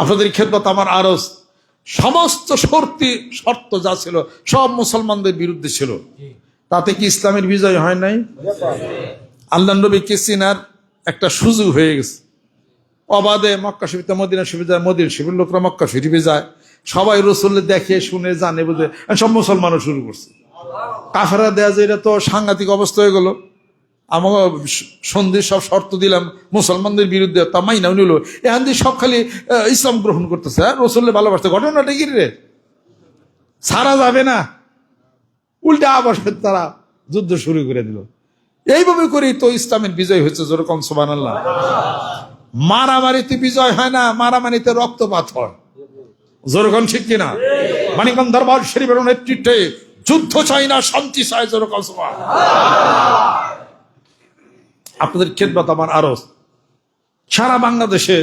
আপনাদের খেদমত আমার আরজ সমস্ত শর্তি শর্ত যা ছিল সব মুসলমানদের বিরুদ্ধে ছিল। তাতে কি ইসলামের বিজয় হয় নাই? আল্লাহ নবী কিসিনার একটা সুযোগ হয়ে গেছে। অবাধে মক্কা শরীফতে মদিনা শরীফে যায় মদিনা শরীফের লোকরা মক্কা শরীফে যায়। সবাই রসুল্লে দেখে শুনে জানে বুঝে সব মুসলমানও শুরু করছে। কাফেরা দেয়া যে এটা তো সাংঘাতিক অবস্থা হয়ে গেল। আমাকে সন্ধি সব শর্ত দিলাম, মুসলমানদের বিরুদ্ধে, তা মাইনাও নিল এখান দিয়ে সব খালি ইসলাম গ্রহণ করতেছে হ্যাঁ? রসুল্লে ভালোবাসতে। ঘটনাটা কি রে? সারা যাবে না? উল্টা আবার তারা যুদ্ধ শুরু করে দিল। এইভাবে করেই তো ইসলামের বিজয় হয়েছে যেরকম সোবান আল্লাহ মারামারিতে বিজয় হয় না, মারামারিতে রক্তপাত হয়। যেরকম ঠিক কিনা? মানিকগঞ্জ দরবার শরীফের নেতৃত্বে যুদ্ধ চাই না, শান্তি চাই যেরকম সোবান আপনাদের খেদমত আমার আরও সারা বাংলাদেশে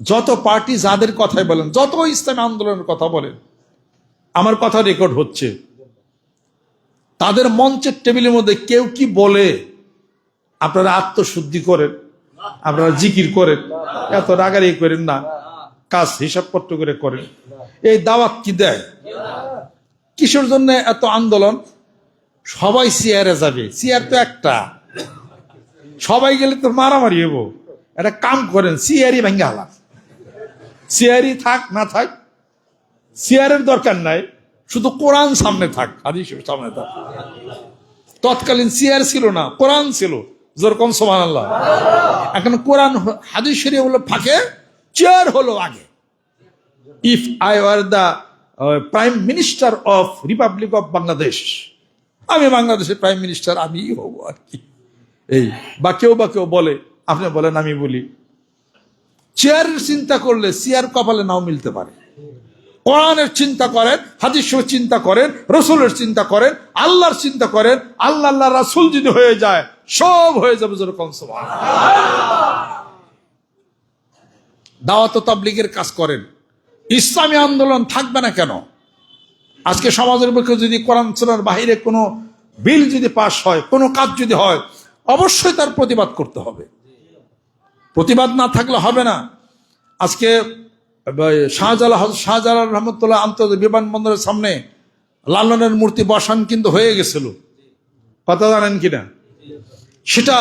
যত পার্টি যাদের কথাই বলেন, যত ইসলামী আন্দোলনের কথা বলেন, আমার কথা রেকর্ড হচ্ছে। তাদের মঞ্চের টেবিলের মধ্যে কেউ কি বলে, আপনারা আত্মশুদ্ধি করেন, আপনারা জিকির করেন, এত রাগারি করেন না, কাজ হিসাবপত্র করে করেন। এই দাওয়াত কি দেয়? কিসের জন্য এত আন্দোলন? সবাই চেয়ারে যাবে। চেয়ার তো একটা। সবাই গেলে তো মারামারি হব একটা কাম করেন চেয়ারই ভেঙে হালাম চেয়ারই থাক, না থাক চেয়ারের দরকার নাই, শুধু কোরআন সামনে থাক, হাদিস সামনে থাক। তৎকালীন চেয়ার ছিল না, কোরআন ছিল। যেরকম সোমান আল্লাহ এখন কোরআন, হাদিস শরীফ হলো ফাঁকে, চেয়ার হলো আগে। If I are the prime minister of republic of Bangladesh আমি বাংলাদেশের প্রাইম মিনিস্টার আমিই হব আর কি। এই, বা কেউ বা কেউ বলে, আপনি বলেন, আমি বলি। চেয়ারের চিন্তা করলে চেয়ার কপালে নাও মিলতে পারে। কোরআনের চিন্তা করেন, হাদিসের চিন্তা করেন, রসুলের চিন্তা করেন, আল্লাহর চিন্তা করেন, আল্লাহ আল্লাহ, রাসুল যদি হয়ে যায়, সব হয়ে যাবে যেরকম দাওয়াত তাবলিগের কাজ করেন। ইসলামী আন্দোলন থাকবে না কেন? আজকে সমাজের পক্ষে যদি কোরআন বাইরে কোনো বিল যদি পাশ হয়, কোনো কাজ যদি হয় অবশ্যই তার প্রতিবাদ করতে হবে। প্রতিবাদ না থাকলে হবে না। আজকে শাহজালাল শাহজালাল রহমতুল্লাহ আন্তর্জাতিক বিমানবন্দরের সামনে লালনের মূর্তি বসান কিন্তু হয়ে গেছিল। কথা জানেন কিনা? সেটা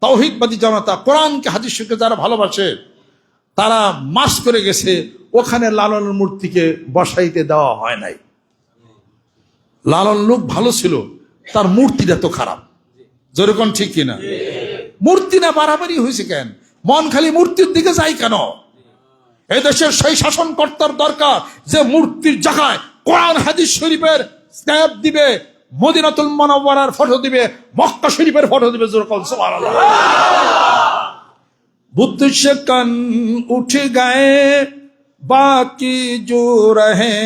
তৌহিদবাদী জনতা, কোরআনকে, হাদিসকে যারা ভালোবাসে, তারা মাস করে গেছে, ওখানে লালনের মূর্তিকে বসাইতে দেওয়া হয় নাই। লালন লোক ভালো ছিল, তার মূর্তিটা তো খারাপ। যেরকম ঠিক কিনা? মূর্তি না বাড়াবাড়ি হয়েছে কেন? মন খালি মূর্তির দিকে যাই কেন? এদেশের সেই শাসন কর্তার দরকার যে মূর্তির জায়গায় কোরআন, হাদিস শরীফের স্ট্যাপ দিবে, মদিনাতুল মনোবরার ফটো দিবে, মক্কা শরীফের ফটো দিবে বুদ্ধ কান উঠে গায়ে, বাকি জোর রহে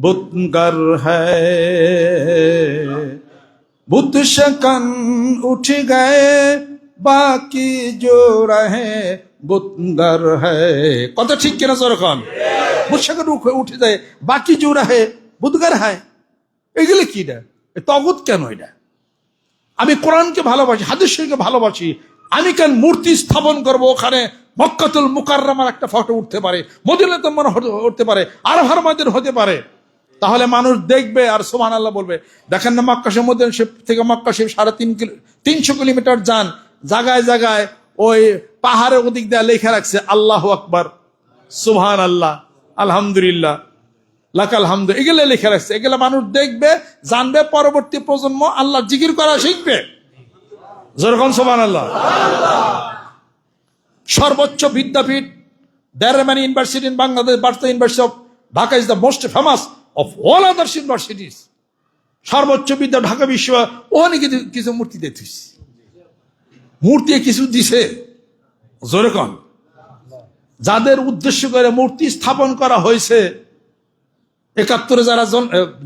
বুতগর হ্যায় है बुद्ध शकन उठ गए बाकी जो रहे বুতগার হ্যায় কথা ঠিক কিনা যখন বুৎসাগর উঠে যায় বাকি জো রাহে বুদগার হয় এগুলো কি না এ তগুত কেন এটা আমি কোরআনকে ভালোবাসি হাদিস শরীফকে ভালোবাসি আমি কেন মূর্তি স্থাপন করব ওখানে মক্কাতুল মুকাররামার একটা ফটো উঠতে পারে মদিনাতুল মনে উঠতে পারে আরহার মাদের হতে পারে তাহলে মানুষ দেখবে আর সোমান আল্লাহ বলবে। দেখেন না মক্কা মদিনা থেকে মক্কা সাড়ে তিন কিলো, তিনশো কিলোমিটার যান জায়গায় জায়গায় ওই পাহাড়ের ওদিক দিয়ে লেখা রাখছে, আল্লাহ আকবর সুবহান আল্লাহ আলহামদুলিল্লাহ লাকাল হামদ এগুলো লেখা রাখছে। এগুলো মানুষ দেখবে, জানবে, পরবর্তী প্রজন্ম আল্লাহ জিকির করা শিখবে। যেরকম সোমান আল্লাহ সর্বোচ্চ বিদ্যাপীঠ দেরামানি ইউনিভার্সিটি ইন বাংলাদেশ বার্তা university of Dhaka is the most famous of all others universities সর্বোচ্চ বিদ্যা ঢাকা বিশ্ব ওখানে কিছু মূর্তি দেখছিস। মূর্তি কিছু দিছে। যেরকম যাদের উদ্দেশ্য করে মূর্তি স্থাপন করা হয়েছে, একাত্তরে যারা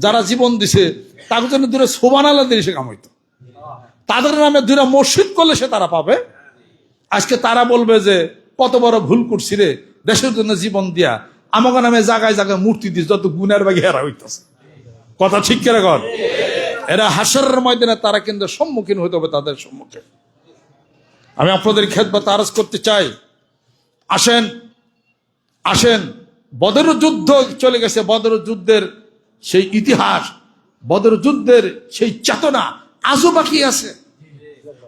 যারা জীবন দিছে, তাদের জন্য দূরে সোবান আল্লাহ দিয়ে সে কামাইতো। তাদের নামে দূরে মসজিদ করলে সে তারা পাবে। আজকে তারা বলবে যে, কত বড় ভুল করছি রে, দেশের জন্য জীবন দিয়া আমাকে নামে জায়গায় জায়গায় মূর্তি দিস, যত গুণের বাগে হেরা হইতেছে। কথা ঠিক করে কর এরা হাসরের ময়দানে তারা কিন্তু সম্মুখীন হতে হবে, তাদের সম্মুখে। আমি আপনাদের খেদমত আরজ করতে চাই। আসেন আসেন। বদর যুদ্ধ চলে গেছে, বদর যুদ্ধের সেই ইতিহাস, বদর যুদ্ধের সেই চেতনা আজও বাকি আছে।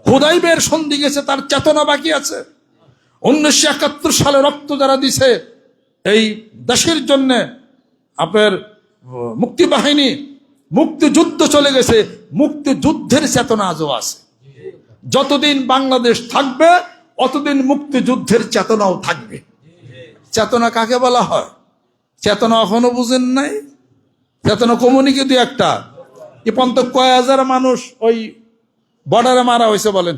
হুদাইবের সন্ধি গেছে, তার চেতনা বাকি আছে। উনিশশো একাত্তর সালে রক্ত যারা দিছে এই দেশের জন্য আপনার আহ, মুক্তিবাহিনী মুক্তিযুদ্ধ চলে গেছে মুক্তিযুদ্ধের চেতনা আজও আছে। যতদিন বাংলাদেশ থাকবে অতদিন মুক্তিযুদ্ধের চেতনাও থাকবে। চেতনা কাকে বলা হয়? চেতনা এখনও বুঝেন নাই? চেতনা কমিউনিকে দুই একটা। এ পর্যন্ত কয় হাজার মানুষ ওই বর্ডারে মারা হয়েছে বলেন?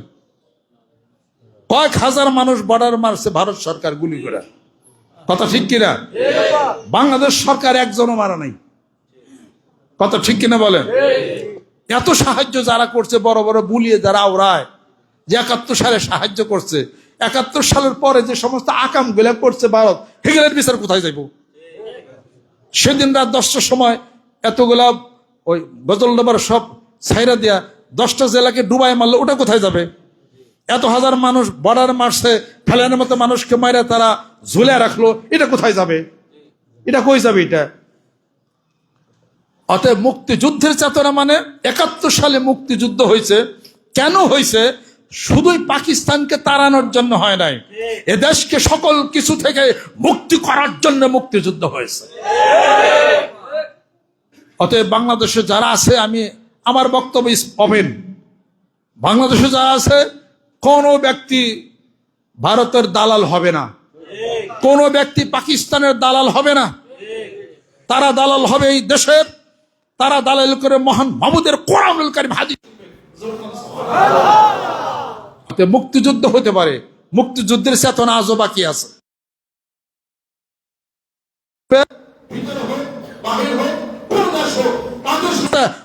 কয়েক হাজার মানুষ বর্ডার মারছে ভারত সরকার গুলি করে। কথা ঠিক কিনা? বাংলাদেশ সরকার একজনও মারা নাই। কথা ঠিক কিনা বলেন? এত সাহায্য যারা করছে, বড় বড় বুলিয়ে যারা আওড়ায়, যে একাত্তর সালে সাহায্য করছে, একাত্তর সালের পরে যে সমস্ত আকামগুলা করছে ভারত হেগেলের বিচার কোথায় যাইব? সেদিন রাত দশটার সময় এতগুলা ওই গজল ডোবার সব ছাইরা দিয়া দশটা জেলাকে ডুবাই মারলো, ওটা কোথায় যাবে? এত হাজার মানুষ বর্ডার মারছে ফেলানোর মতো মানুষকে মাইরা তারা ঝুলে রাখল, এটা কোথায় যাবে? এটা কই যাবে এটা? অতএব মুক্তিযুদ্ধের চেতনা মানে একাত্তর সালে মুক্তিযুদ্ধ হয়েছে। কেন হয়েছে? শুধুই পাকিস্তানকে তাড়ানোর জন্য হয় নাই। এ দেশকে সকল কিছু থেকে মুক্তি করার জন্য মুক্তিযুদ্ধ হয়েছে। অতএব বাংলাদেশে যারা আছে, আমি আমার বক্তব্য ওপেন বাংলাদেশে যারা আছে কোনো ব্যক্তি ভারতের দালাল হবে না। কোনো ব্যক্তি পাকিস্তানের দালাল হবে না। তারা দালাল হবে এই দেশের। তারা দালাল করে মহান মাহমুদের কোরআনুল কারিম হাদিস। মুক্তিযুদ্ধ হতে পারে। মুক্তিযুদ্ধের চেতনা আজও বাকি আছে।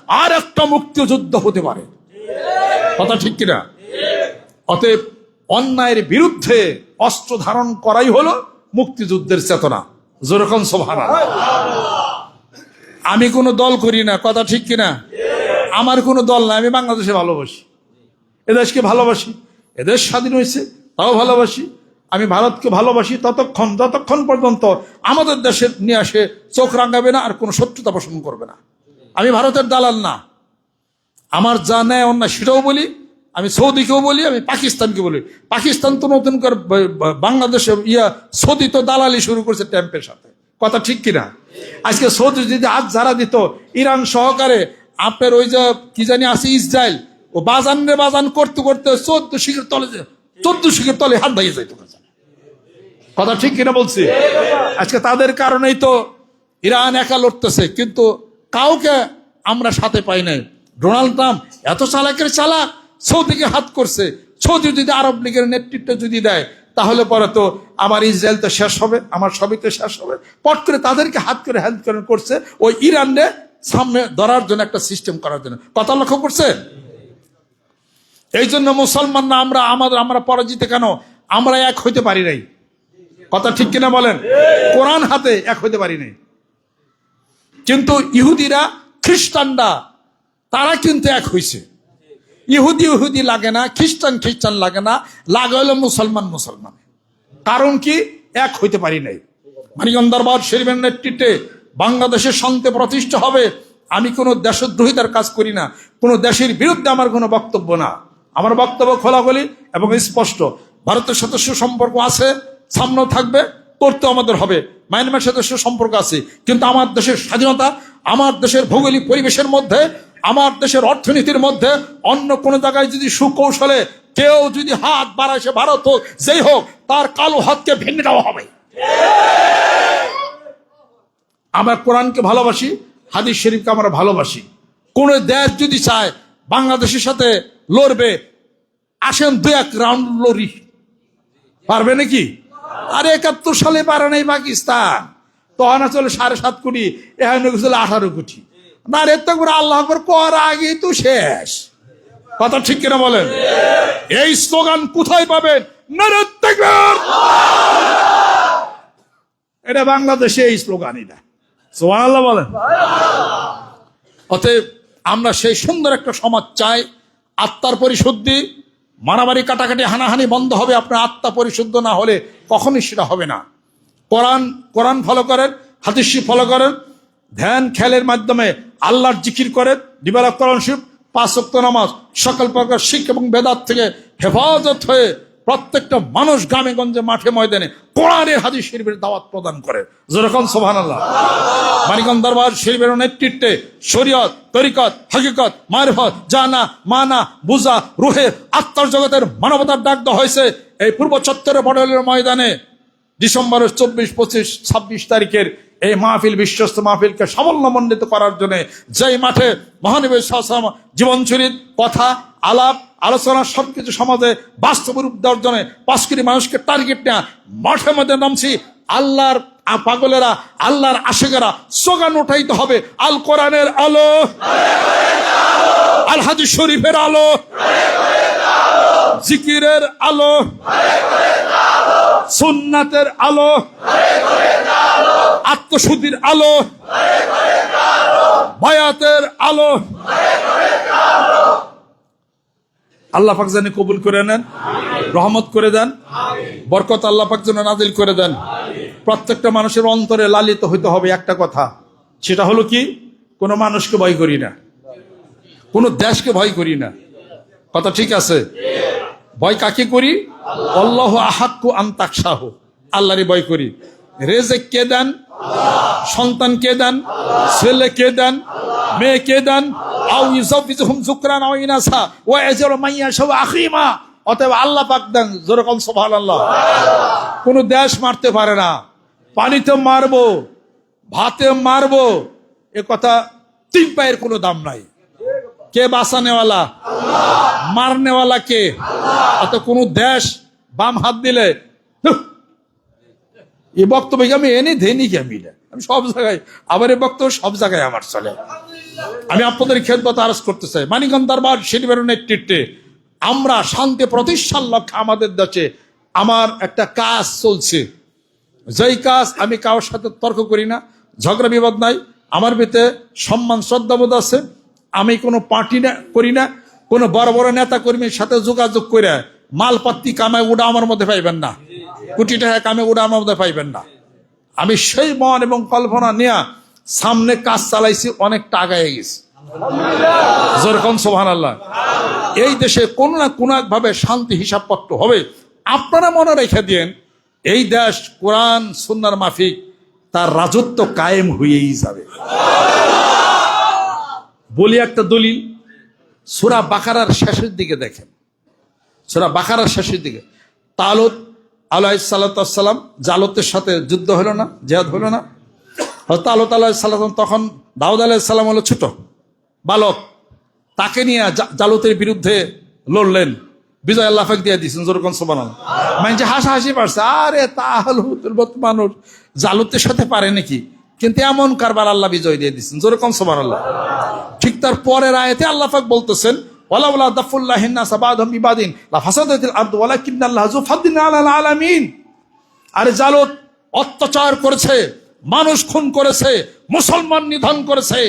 আর একটা মুক্তিযুদ্ধ হতে পারে। কথা ঠিক কিনা? অতএব অন্যায়ের বিরুদ্ধে অস্ত্র ধারণ করাই হলো মুক্তিযুদ্ধের চেতনা। যেরকম সোভানা আমি কোনো দল করি না, কথা ঠিক কিনা? আমার কোনো দল না, আমি বাংলাদেশে ভালোবাসি। এদেশকে ভালোবাসি, এদেশ স্বাধীন হয়েছে, তাও ভালোবাসি। আমি ভারতকে ভালোবাসি ততক্ষণ, যতক্ষণ পর্যন্ত আমাদের দেশের নিয়ে আসে, চোখ রাঙাবে না আর কোনো শত্রুতা পোষণ করবে না। আমি ভারতের দালাল না। আমার যা নেয় অন্যায় সেটাও বলি আমি সৌদিকেও বলি, আমি পাকিস্তানকে বলি। পাকিস্তান তো নতুন করে বাংলাদেশে ইয়া সৌদি তো দালালি শুরু করছে ট্যাম্পের সাথে। কথা ঠিক কিনা? আজকে সৌদি যদি আজ যারা দিত, ইরান সহকারে আপনার ওই যে, কি জানি আছে, ইসরায়েল, ও বাজান রে বাজান করতে করতে চোদ্দ শিখের তলে চোদ্দ শিখের তলে হাত ভাইয়ে যাইতো কথা ঠিক কিনা বলছি? আজকে তাদের কারণেই তো ইরান একা লড়তেছে, কিন্তু কাউকে আমরা সাথে পাই নাই। ডোনাল্ড ট্রাম্প এত চালাকের চালাক সৌদিকে হাত করছে। সৌদি যদি আরব লীগের নেতৃত্ব যদি দেয়, তাহলে পরে তো আমার ইসরায়েল তো শেষ হবে, আমার সবই তো শেষ হবে। পট করে তাদেরকে হাত করে হেল্প করে করছে ওই ইরানরে সামনে ধরার জন্য একটা সিস্টেম করার জন্য। কথা লক্ষ্য করছে? এই জন্য মুসলমান না আমরা, আমাদের, আমরা পরাজিত কেন? আমরা এক হইতে পারি নাই। কথা ঠিক কিনা বলেন? কোরআন হাতে এক হইতে পারি নাই। কিন্তু ইহুদিরা, খ্রিস্টানরা, তারা কিন্তু এক হইছে। ইহুদি ইহুদি লাগে না, খ্রিস্টান খ্রিস্টান লাগে না, লাগে হলো মুসলমান মুসলমান। কারণ কি? এক হইতে পারি নাই। মানিকন দরবার শরীফের নেতৃত্বে বাংলাদেশের শান্তি প্রতিষ্ঠা হবে। আমি কোনো দেশদ্রোহিতার কাজ করি না। কোনো দেশের বিরুদ্ধে আমার কোনো বক্তব্য না। আমার বক্তব্য খোলাখুলি এবং স্পষ্ট। ভারতের সাথে সুসম্পর্ক আছে, সামনেও থাকবে করতে আমাদের হবে। মায়ানমার সাথে সুসম্পর্ক আছে। কিন্তু আমার দেশের স্বাধীনতা, আমার দেশের ভৌগোলিক পরিবেশের মধ্যে আমার দেশের অর্থনীতির মধ্যে অন্য কোনো জায়গায় যদি সুকৌশলে কেউ যদি হাত বাড়ায় সে ভারত হোক, যেই হোক, তার কালো হাতকে ভেঙে দেওয়া হবে। আমরা কোরআনকে ভালোবাসি, হাদিস শরীফকে আমরা ভালোবাসি। কোন দেশ যদি চায় বাংলাদেশের সাথে লড়বে, আসেন দু এক রাউন্ড লড়ি। পারবে নাকি? আরে একাত্তর সালে পারে নাই পাকিস্তান। তখন আসলে সাড়ে সাত কোটি, এখানে আঠারো কোটি। না রে তো করে আল্লাহ আকবর আগে তো শেষ। কথা ঠিক কিনা বলেন? এই স্লোগান কোথায় পাবেন? এটা বাংলাদেশে এই স্লোগান এটা সুবহানাল্লাহ বলেন। অতএব আমরা সেই সুন্দর একটা সমাজ চাই, আত্মার পরিশুদ্ধি, মারামারি কাটাকাটি হানাহানি বন্ধ হবে, আপনার আত্মা পরিশুদ্ধ না হলে কখনই সেটা হবে না। কোরআন কোরআন ফলো করেন, হাদিসি ফলো করেন ধ্যান খেলের মাধ্যমে আল্লাহর জিকির করে দিবারা কোরআন শিব পাঁচ ওয়াক্ত নামাজ, সকল প্রকার শিখ এবং বেদাত থেকে হেফাজত হয়ে প্রত্যেকটা মানুষ গ্রামে গঞ্জে মাঠে ময়দানে কোরআনের হাদিস শরীফের দাওয়াত প্রদান করে। যেরকম সোহান আল্লাহ মানিকন দরবার শরীফের নেতৃত্বে শরীয়ত, তরিকত, হকিকত, মারফত, জানা, মানা, বুঝা, রুহে, আত্মার জগতের মানবতার ডাক দেওয়া হয়েছে। এই পূর্ব চত্বরে বড়লের ময়দানে ডিসেম্বরের চব্বিশ, পঁচিশ, ছাব্বিশ তারিখের এই মাহফিল, বিশ্বস্ত মাহফিলকে সাফল্যমণ্ডিত করার জন্য যেই মাঠে মহানবী সাহসাম জীবন চরিত, কথা, আলাপ, আলোচনা সবকিছু সমাজে বাস্তব রূপ দেওয়ার জন্য পাঁচ কোটি মানুষকে টার্গেট নেওয়া মাঠের মধ্যে নামছি। আল্লাহর পাগলেরা, আল্লাহর আশেকেরা সোগান উঠাইতে হবে, আল কোরআনের আলো। আল হাদিস শরীফের আলো। জিকিরের আলো। সুন্নাতের আলো। আত্মশুদ্ধির আলো। বায়াতের আলো। আল্লাহ পাক জানি কবুল করে নেন, রহমত করে দেন, বরকত আল্লাহ পাক যেন নাজিল করে দেন। প্রত্যেকটা মানুষের অন্তরে লালিত হইতে হবে একটা কথা, সেটা হলো কি? কোনো মানুষকে ভয় করি না, কোনো দেশকে ভয় করি না। কথা ঠিক আছে? ভয় কাকে করি? অল্লাহ আহাক্কু আন্তাক শাহ আল্লাহরই ভয় করি। রেজে কে দেন? সন্তান কে দেন? ছেলে কে দেন? মেয়ে কে দেন? অতএব আল্লাহ কোন দেশ মারতে পারে না। পানিতে মারবো, ভাতে মারবো। এ কথা তিন পায়ের কোনো দাম নাই। কে বাঁচানেওয়ালা? মারনেওয়ালা কে? অত কোন দেশ বাম হাত দিলে এই বক্তব্য আমি এনে ধেনি কি আমি? আমি সব জায়গায় আবার এই বক্তব্য সব জায়গায় আমার চলে। আমি আপনাদের খেদমত আরজ করতে চাই। মানিকন দরবার শনিবার নেতৃত্বে আমরা শান্তি প্রতিষ্ঠার লক্ষ্যে আমাদের দেশে আমার একটা কাজ চলছে। যেই কাজ আমি কারোর সাথে তর্ক করি না ঝগড়া বিবাদ নাই আমার ভিতরে সম্মান শ্রদ্ধাবোধ আছে। আমি কোনো পার্টি না করি না, কোনো বড় বড় নেতা কর্মীর সাথে যোগাযোগ করে মালপাত্তি কামায় ওটা আমার মধ্যে পাইবেন না। কোটি টাকা কামে ওটা আমার মধ্যে পাইবেন না। আমি সেই মন এবং কল্পনা নিয়ে সামনে কাজ চালাইছি অনেকটা আগায় গেছি। যেরকম সোহান আল্লাহ এই দেশে কোনো না কোনো ভাবে শান্তি হিসাবপত্র হবে। আপনারা মনে রেখে দিন এই দেশ কোরআন, সুন্নার মাফিক, তার রাজত্ব কায়েম হয়েই যাবে। বলি একটা দলিল। সুরা বাকারার শেষের দিকে দেখেন। সুরা বাকারার শেষের দিকে। তালত সাল্লাম জালতের সাথে যুদ্ধ হলো না, জেহাদ হলো না। তালত আল্লাহ সাল্লাম তখন দাউদ আলাহিসাল্লাম হলো ছোট, বালক। তাকে নিয়ে জালতের বিরুদ্ধে লড়লেন। বিজয় আল্লাহাক দিয়ে দিয়েছেন যেরকম সোবান মানে হাসাহাসি পারছে, আরে তাহলে মানুষ জালুতের সাথে পারে নাকি? কিন্তু এমন কারবার আল্লাহ বিজয় দিয়ে দিচ্ছেন যেরকম সোবান আল্লাহ ঠিক তার পরের আয়তে আল্লাহ পাক বলতেছেন ওয়ালা ওয়ালা দাফুল্লাহিন নাস বাদহুম বিবাদিন, লা ফাসাদাতিল আরদু ওয়ালাকিন্নাল্লাহ যু ফাদ্দিন আলাল আলামিন। আরে জালত অত্যাচার করেছে, মানুষ খুন করেছে, মুসলমান নিধন করেছে।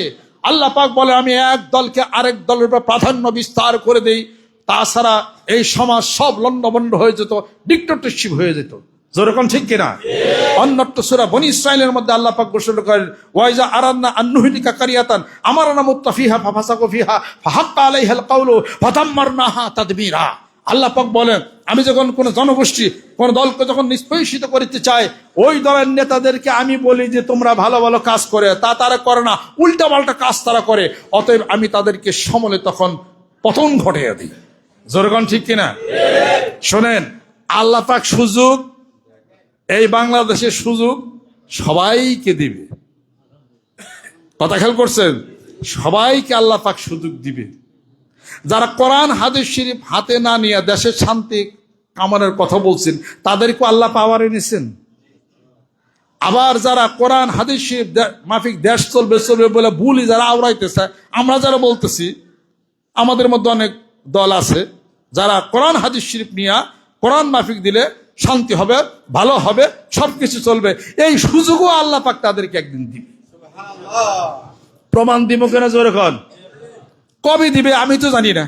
আল্লাহ পাক বলে, আমি এক দলকে আরেক দলের উপর প্রাধান্য বিস্তার করে দেই। তাছাড়া এই সমাজ সব লন্ডভন্ড হয়ে যেত ডিক্টেটরশিপ হয়ে যেত। যেরকম ঠিক কিনা? অন্যত্র সুরা বনি ইসরায়েলের মধ্যে আল্লাহ পাক ঘোষণা করেন ওয়াইজা আরান্না আন্নুহিলিকা কারিয়াতান, আমার নাম ফিহা, ফাফাসাকু ফিহা, ফাহাক্কা আলাইহাল কাউলু ফাদাম্মারনাহা তাদবীরা। আল্লাহ পাক বলেন, আমি যখন কোন জনগোষ্ঠী, কোন দলকে যখন নিষ্পেষিত করতে চাই, ওই দলের নেতাদেরকে আমি বলি যে, তোমরা ভালো ভালো কাজ করে, তা তারা করে না, উল্টা পাল্টা কাজ তারা করে, অতএব আমি তাদেরকে সমলে তখন পতন ঘটিয়ে দিই। জোরগণ ঠিক কিনা? শোনেন, আল্লাহ পাক সুযোগ এই বাংলাদেশের সুযোগ সবাইকে দিবে। কথা খেয়াল করছেন? সবাইকে আল্লাহ পাক সুযোগ দিবে। যারা কোরআন, হাদিস শরীফ হাতে না নিয়ে দেশের শান্তি কামানোর কথা বলছেন, তাদেরকে আল্লাহ পাওয়ার এনেছেন আবার যারা কোরআন, হাদিস শরীফ মাফিক দেশ চলবে চলবে বলে ভুলি যারা আওড়াইতেছে, আমরা যারা বলতেছি, আমাদের মধ্যে অনেক দল আছে, যারা কোরআন, হাদিস শরীফ নিয়ে কোরআন মাফিক দিলে শান্তি হবে ভালো হবে সবকিছু চলবে। এই সুযোগও আল্লাহ পাক তাদেরকে একদিন দিবে। প্রমাণ দিব কেন জোরে খন কবে দিবে আমি তো জানি না।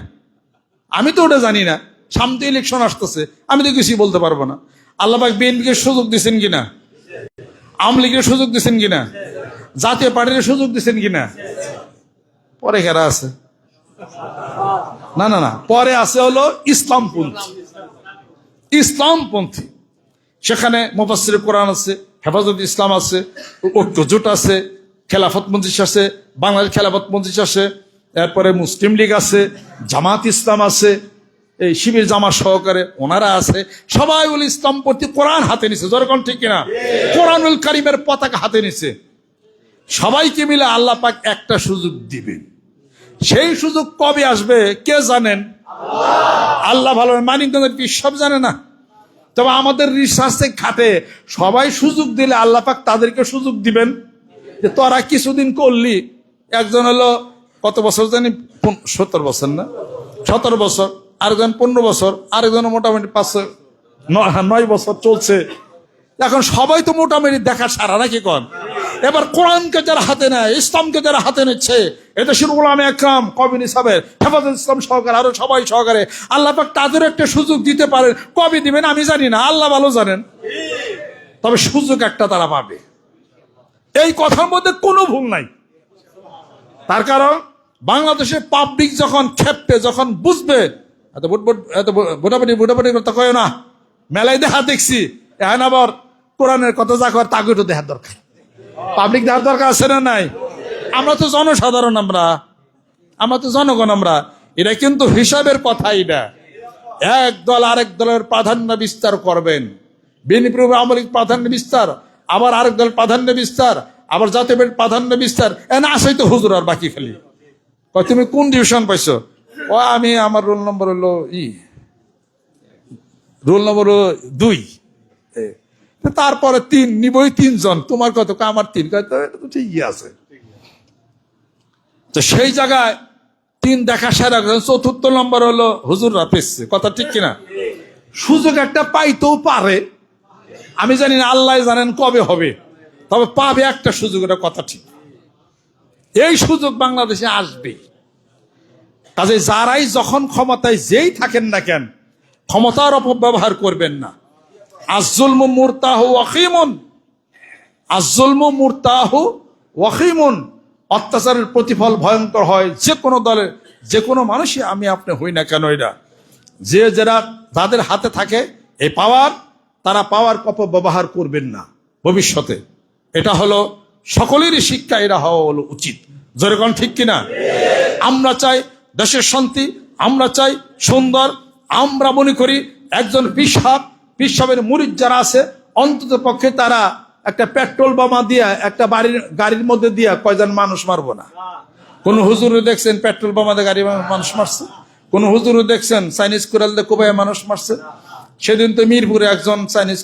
আমি তো ওটা জানি না। সামনে ইলেকশন আসতেছে। আমি তো কিছুই বলতে পারব না। আল্লাহ পাক বিএনপিকে সুযোগ দিচ্ছেন কিনা? আওয়ামী লীগের সুযোগ দিচ্ছেন কিনা? জাতীয় পার্টির সুযোগ দিচ্ছেন কিনা? পরে কারা আছে। না না না। পরে আছে হলো ইসলামপন্থী ইসলামপন্থী। সেখানে মুফাসসির কোরআন আছে, হেফাজত ইসলাম আছে ঐক্য জোট আছে খেলাফত মঞ্জিস আছে, বাংলাদেশ খেলাফত মঞ্জিস আছে, এরপরে মুসলিম লীগ আছে, জামাত ইসলাম আছে, এই শিবির জামা সহকারে ওনারা আছে সবাই বলে ইসলাম কোরআন হাতে নিছে। যেরকম ঠিক কিনা? কোরআনুল কারিমের পতাকা হাতে নিছে। সবাইকে মিলে আল্লাহ পাক একটা সুযোগ দিবেন। সেই সুযোগ কবে আসবে? কে জানেন? আল্লাহ। ভালো মানিকগঞ্জের কি সব জানে না? তবে আমাদের রিসার্চে খাতে সবাই সুযোগ দিলে আল্লাহ পাক তাদেরকে সুযোগ দিবেন। যে তোরা কিছুদিন করলি। একজন হলো, কত বছর জানি? সত্তর বছর না? সতেরো বছর। আরেকজন পনেরো বছর। আরেকজন মোটামুটি পাঁচশো ন- নয় বছর চলছে। এখন সবাই তো মোটামুটি দেখা সারা, নাকি কন? এবার কোরআনকে যারা হাতে নেয়, ইসলামকে যারা হাতে নিচ্ছে এটা শুরু গোলাম একরাম কবিন হিসাবে হেফাজত ইসলাম সহকারে, আরও সবাই সহকারে, আল্লাহ পাক তাদের একটা সুযোগ দিতে পারেন। কবে দিবেন আমি জানি না, আল্লাহ ভালো জানেন। তবে সুযোগ একটা তারা পাবে। এই কথার মধ্যে কোনো ভুল নাই। তার কারণ, বাংলাদেশের পাবলিক যখন খেপবে যখন বুঝবে, এত এত ভোটাভুটি ভোটাভুটি করতে কয় না। মেলায় দেখা দেখছি, এখন আবার কোরআনের কথা যা কর একটু দেখার দরকার? পাবলিক দেখার দরকার আছে না নাই? আমরা তো জনসাধারণ আমরা। আমরা তো জনগণ আমরা। এটা কিন্তু হিসাবের কথা এটা। এক দল আরেক দলের প্রাধান্য বিস্তার করবেন। বিএনপি আমলিক প্রাধান্য বিস্তার, আবার আরেক দল প্রাধান্য বিস্তার, আবার জাতীয় প্রাধান্য বিস্তার। এ না আসেই তো হুজুর আর বাকি খালি। তুমি কোন ডিভিশন পাইছো? ও আমি আমার রোল নম্বর হলো ই। রোল নম্বর হলো দুই। তারপরে তিন, নিবই তিনজন। তোমার কত? আমার তিন। এটা তো ঠিকই আছে। তো সেই জায়গায় তিন দেখা সেরা চতুর্থ নম্বর হলো হুজুররা পেয়েছে। কথা ঠিক কিনা? সুযোগ একটা পাইতেও পারে। আমি জানি না, আল্লাহ জানেন কবে হবে। তবে পাবে একটা সুযোগ, এটা কথা ঠিক। এই সুযোগ বাংলাদেশে আসবে। কাজে যারাই যখন ক্ষমতায় যেই থাকেন না কেন, ক্ষমতার অপব্যবহার করবেন না। অত্যাচারের প্রতিফল ভয়ঙ্কর হয় যে কোনো দলের যে কোনো মানুষই, আমি আপনি হই না কেন এটা? যে যারা তাদের হাতে থাকে এই পাওয়ার, তারা পাওয়ার অপব্যবহার করবেন না ভবিষ্যতে। এটা হলো সকলেরই শিক্ষা, এটা হওয়া হলো উচিত। যেরকম ঠিক কিনা? আমরা চাই দেশের শান্তি, আমরা চাই সুন্দর, আমরা মনে করি একজন পিসাব পিসাবের মুরিদ যারা আছে, অন্তত পক্ষে তারা একটা পেট্রোল বোমা দিয়া, একটা বাড়ির গাড়ির মধ্যে দিয়া কয়জন মানুষ মারবো না। কোন হুজুরে দেখছেন পেট্রোল বোমাতে গাড়ি মানুষ মারছে? কোন হুজুরে দেখছেন চাইনিজ কুড়াল দিয়ে কুবাই মানুষ মারছে? সেদিন তো মিরপুরে একজন চাইনিজ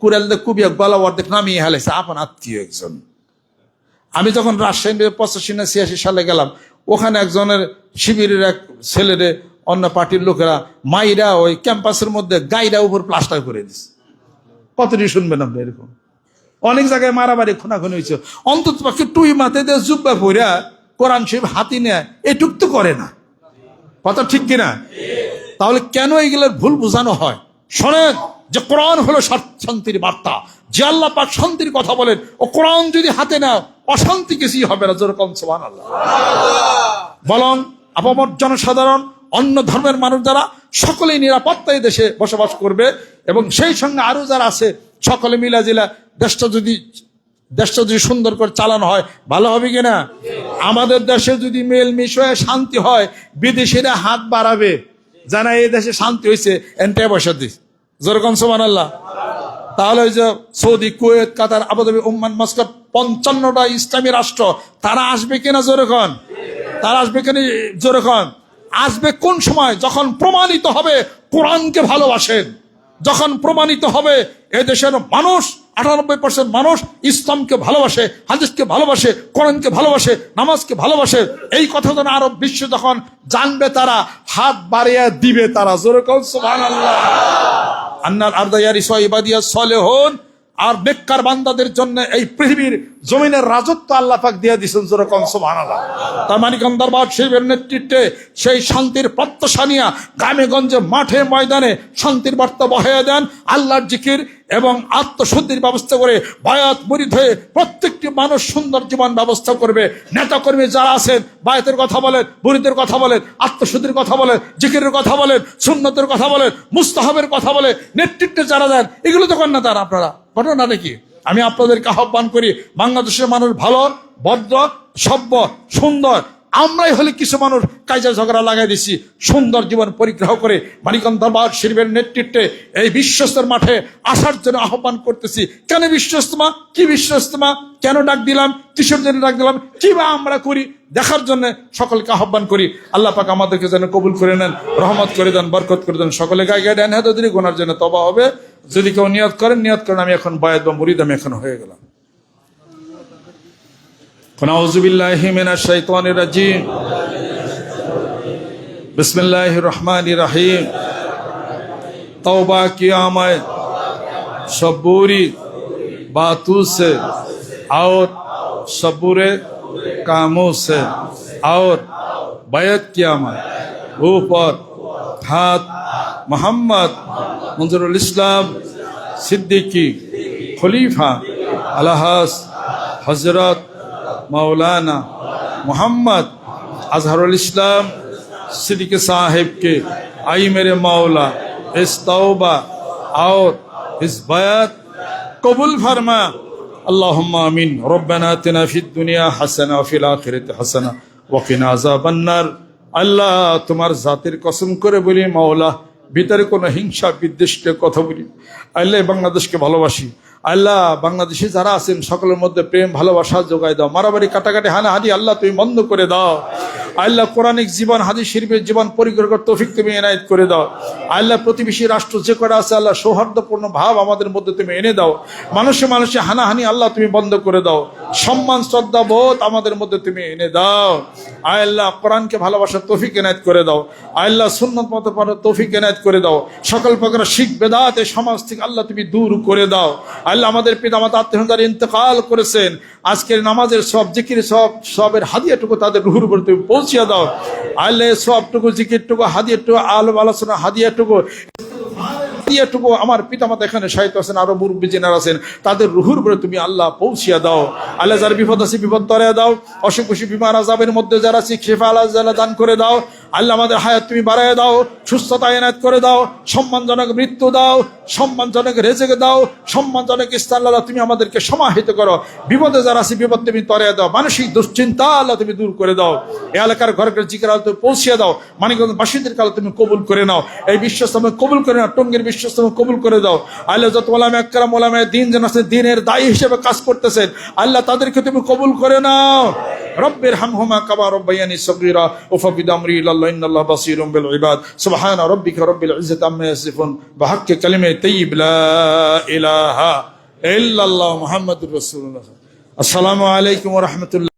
কুড়াল দিয়ে কুবিয়া গলা অর্ধেক নামিয়ে হেলেছে আপন আত্মীয় একজন। আমি যখন রাজশাহী পঁচাশি না ছিয়াশি সালে গেলাম, ওখানে একজনের শিবিরের এক ছেলেরে অন্য পার্টির লোকেরা মাইরা ওই ক্যাম্পাসের মধ্যে গাইরা উপর প্লাস্টার করে দিছে। কতটি শুনবেন আপনি এরকম? অনেক জায়গায় মারামারি, খুনাখুনি হয়েছে। অন্তত পক্ষে টুই মাতে দিয়ে জুব্বা পইরা কোরআন শরীফ হাতি নেয়, এটুক তো করে না। কথা ঠিক কিনা? তাহলে কেন এইগুলোর ভুল বোঝানো হয়? শোনেন যে কোরআন হলো শান্তির বার্তা। যে আল্লাহ পাক শান্তির কথা বলেন, ও কোরআন যদি হাতে নাও, অশান্তি কিছুই হবে না। যেরকম সোহান আল্লাহ বলং আপামর জনসাধারণ অন্য ধর্মের মানুষ যারা সকলেই নিরাপত্তায় দেশে বসবাস করবে এবং সেই সঙ্গে আরও যারা আছে, সকলে মিলা জিলা দেশটা যদি দেশটা যদি সুন্দর করে চালানো হয়, ভালো হবে কিনা আমাদের দেশে যদি মেল মিশ হয়ে শান্তি হয়, বিদেশিরা হাত বাড়াবে। জানা এই দেশে শান্তি হয়েছে এনটে বসে দিস। যেরকম সোমান আল্লাহ তাহলে ওই যে Saudi, Kuwait, Qatar, Abu Dhabi, Oman Muscat পঞ্চান্নটা ইসলামী রাষ্ট্র, তারা আসবে কিনা? জোরেখন তারা আসবে কিনা? জোরেখন আসবে কোন সময়? যখন প্রমাণিত হবে, কোরআনকে ভালোবাসেন। যখন প্রমাণিত হবে এ দেশের মানুষ, আটানব্বই পার্সেন্ট মানুষ ইসলামকে ভালোবাসে, হাদিসকে ভালোবাসে, কোরআনকে ভালোবাসে, নামাজকে ভালোবাসে। এই কথা যেন আরব বিশ্ব যখন জানবে তারা, হাত বাড়িয়ে দিবে তারা। জোরে কন সুবহানাল্লাহ। আন্নার আর্দায়ারি ইবাদিয়া সলেহন। আর বেকার বান্দাদের জন্য এই পৃথিবীর জমিনের রাজত্ব আল্লাহ পাক দিয়ে দিয়েছেন যেরকম সুবহানাল্লাহ। তার মানিকন দরবার শিবের নেতৃত্বে সেই শান্তির প্রত্যাশা নিয়ে গ্রামে গঞ্জে মাঠে ময়দানে শান্তির বার্তা বহাইয়া দেন, আল্লাহর জিকির এবং আত্মশুদ্ধির ব্যবস্থা করে বায়াত মরিদ হয়ে প্রত্যেকটি মানুষ সুন্দর জীবন ব্যবস্থা করবে। নেতা কর্মী যারা আছেন, বায়াতের কথা বলেন, মুরিদের কথা বলেন, আত্মশুদ্ধির কথা বলেন, জিকিরের কথা বলেন, সুন্নতের কথা বলেন, মুস্তাহাবের কথা বলে নেতৃত্বে যারা দেন এগুলো তো করেন না তারা আপনারা। ঘটনা নাকি আমি আপনাদেরকে আহ্বান করি, বাংলাদেশের মানুষ ভালো, ভদ্র, সভ্য, সুন্দর। আমরাই হলে কিছু মানুষ কাজা ঝগড়া লাগাই দিছি। সুন্দর জীবন পরিগ্রহ করে মানিকন শরীফের নেতৃত্বে এই বিশ্বস্তর মাঠে আসার জন্য আহ্বান করতেছি। কেন বিশ্বস্তমা কি বিশ্বস্তমা কেন ডাক দিলাম? কিসের জন্য ডাক দিলাম? কি বা আমরা করি? দেখার জন্য সকলকে আহ্বান করি। আল্লাহ পাক আমাদেরকে যেন কবুল করে নেন, রহমত করে দেন, বরকত করে দেন। সকলে গায়ে গায়ে দেন হয়তো যদি গোনার জন্য তবা হবে। যদি কেউ নিয়ত করেন নিয়ত করেন আমি এখন বায়াত বা মুরিদ আমি এখন হয়ে গেলাম। বিসমিল্লাহ রহমান রাহিম। তওবা কিয়ামায় সবুরি बातों से और सबूर कामों से और बैत किया मंजरुल इस्लाम सिद्दीकी खलीफा अलहास हजरत मौलाना मोहम्मद अजहरुल इस्लाम सिद्दीक साहिब के आई मेरे मौला इस तौबा और इस बयात कबूल फरमा اللهم आमीन रब्बना आतिना फिद दुनिया हसना फिल आखिरति हसना ওয়াকিনা আযাবান্নার আল্লাহ তোমার জাতের কসম করে বলি মাওলা ভিতরে কোনো হিংসা বিদ্বেষের কথা বলি। আল্লাহ বাংলাদেশকে ভালোবাসি। আল্লাহ বাংলাদেশে যারা আছেন, সকলের মধ্যে প্রেম, ভালোবাসা যোগায় দাও। মারামারি, কাটাকাটি, হানাহানি আল্লাহ তুমি বন্ধ করে দাও। আল্লাহ কোরআনিক জীবন, হাদিস শরীফের জীবন পরিগ্রহ তৌফিক তুমি এনায়েত করে দাও। আল্লাহ প্রতিবেশী রাষ্ট্র যে করা আছে, আল্লাহ সৌহার্দ্যপূর্ণ ভাব আমাদের মধ্যে তুমি এনে দাও। মানুষে মানুষে হানাহানি আল্লাহ তুমি বন্ধ করে দাও। সম্মান, শ্রদ্ধা বোধ আমাদের মধ্যে তুমি এনে দাও। আয় আল্লাহ কোরআনকে ভালোবাসার তৌফিক এনায়েত করে দাও। আল্লাহ সুন্নত মতো পারো তৌফিক এনায়েত করে দাও। সকল প্রকার শিখ, বেদাতে সমাজ থেকে আল্লাহ তুমি দূর করে দাও। আল্লাহ আমাদের পিতামাতা আত্মীয় ইন্তকাল করেছেন আজকের নামাজের সব জিকির, সব, সবের হাদিয়াটুকু তাদের রুহুর উপর তুমি পৌঁছিয়ে দাও। আল্লাহ সবটুকু, জিকিরটুকু, হাদিয়াটুকু আলো আলোচনা হাদিয়াটুকু। হাদিয়াটুকু আমার পিতামাতা এখানে সাহিত্য আছেন, আরও মুরব্বী জেনার আছেন। তাদের রুহুর উপরে তুমি আল্লাহ পৌঁছিয়া দাও। আল্লাহ যার বিপদ আছে বিপদ তরে দাও। অসুখ বিমার আজাবের মধ্যে যারা আছে শেফা আল্লাহ দান করে দাও। আল্লাহ আমাদের হায়াত তুমি বাড়ায় দাও, সুস্থতা এনায়ত করে দাও, সম্মানজনক মৃত্যু দাও, সম্মানজনক রেজেকে দাও, সম্মানজনক স্থান আল্লাহ তুমি আমাদেরকে সমাহিত করো। বিপদে যারা আছে, বিপদ তুমি তরে দাও, মানসিক দুশ্চিন্তা আল্লাহ তুমি দূর করে দাও। এ এলাকার ঘর ঘর জিকের আলো তুমি পৌঁছিয়ে দাও মানিকগঞ্জ বাসীদের কালো তুমি কবুল করে নাও। এই বিশ্বস্তমে কবুল করে নাও, টঙ্গের বিশ্বস্তমে কবুল করে দাও। আল্লাহ যত ওলামে একরাম ওলামে দিন যেন আছে, দিনের দায়ী হিসেবে কাজ করতেছেন, আল্লাহ তাদেরকে তুমি কবুল করে নাও। রব্বের হামহুমা কাবা রব্বায়ানি সগীরা, ওফাবিদ আমরি ইল্লাল্লাহ ইন্নাল্লাহ বাসীরুম বিল ইবাদ। সুবহান রাব্বিকা রাব্বিল ইজ্জাতি আম্মা ইয়াসিফুন। ওয়া হাক্কি কালিমে তাইয়্যিব লা ইলাহা ইল্লাল্লাহ মুহাম্মাদুর রাসূলুল্লাহ। আসসালামু আলাইকুম ওয়া রাহমাতুল্লাহ।